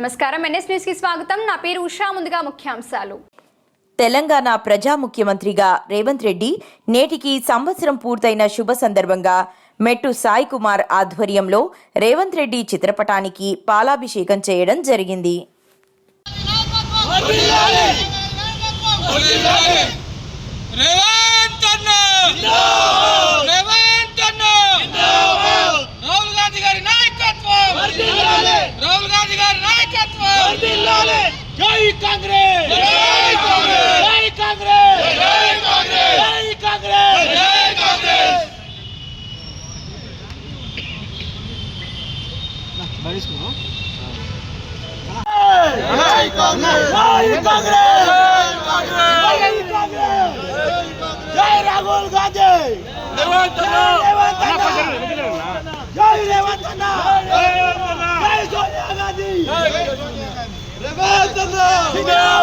నమస్కారం. ఎన్ఎస్ న్యూస్కి స్వాగతం. నా పేరు ఉషా. ముందుగా ముఖ్యాంశాలు. తెలంగాణ ప్రజా ముఖ్యమంత్రిగా రేవంత్ రెడ్డి నేటికి సంవత్సరం పూర్తయిన శుభ సందర్భంగా మెట్టు సాయి కుమార్ ఆధ్వర్యంలో రేవంత్ రెడ్డి చిత్రపటానికి పాలాభిషేకం చేయడం జరిగింది. రేవంత్ జై కాంగ్రెస్ జై కాంగ్రెస్ జై కాంగ్రెస్ జై కాంగ్రెస్ జై కాంగ్రెస్ జై కాంగ్రెస్ బయలుసుకున్నాం జై కాంగ్రెస్ జై కాంగ్రెస్ జై కాంగ్రెస్ జై రాహుల్ గాంధీ లేవంత్ లేవంత్ You.